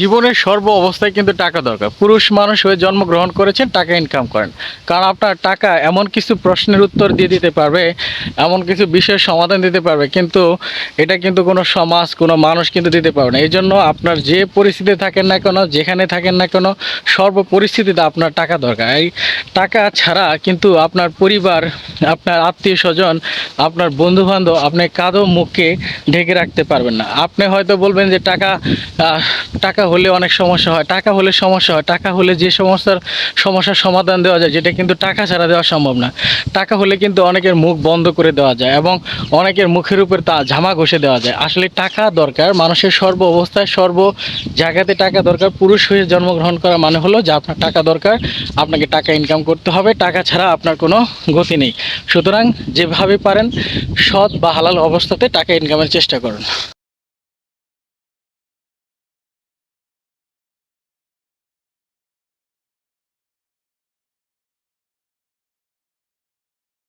জীবনের সর্ব অবস্থায় কিন্তু টাকা দরকার। পুরুষ মানুষ হয়ে জন্মগ্রহণ করেছেন, টাকা ইনকাম করেন। কারণ আপনার টাকা এমন কিছু প্রশ্নের উত্তর দিয়ে দিতে পারবে, এমন কিছু বিষয়ের সমাধান দিতে পারবে, কিন্তু এটা কিন্তু কোনো সমাজ, কোনো মানুষ কিন্তু দিতে পারবে না। এই জন্য আপনার যে পরিস্থিতি থাকেন না কেন, যেখানে থাকেন না কেন, সর্ব পরিস্থিতিতে আপনার টাকা দরকার। এই টাকা ছাড়া কিন্তু আপনার পরিবার, আপনার আত্মীয় স্বজন, আপনার বন্ধু বান্ধব আপনি কাদো মুখকে ঢেকে রাখতে পারবেন না। আপনি হয়তো বলবেন যে টাকা টাকা হলে অনেক সমস্যা হয়, টাকা হলে সমস্যা হয়, টাকা হলে যে সমস্যার সমস্যার সমাধান দেওয়া যায়, যেটা কিন্তু টাকা ছাড়া দেওয়া সম্ভব না। টাকা হলে কিন্তু অনেকের মুখ বন্ধ করে দেওয়া যায় এবং অনেকের মুখের উপর তা ঝামা ঘষে দেওয়া যায়। আসলে টাকা দরকার, মানুষের সর্ব অবস্থায় সর্ব জায়গাতে টাকা দরকার। পুরুষ হয়ে জন্মগ্রহণ করা মানে হলো যে আপনার টাকা দরকার, আপনাকে টাকা ইনকাম করতে হবে, টাকা ছাড়া আপনার কোনো গতি নেই। সুতরাং যেভাবে পারেন, সৎ বা হালাল অবস্থাতে টাকা ইনকামের চেষ্টা করুন।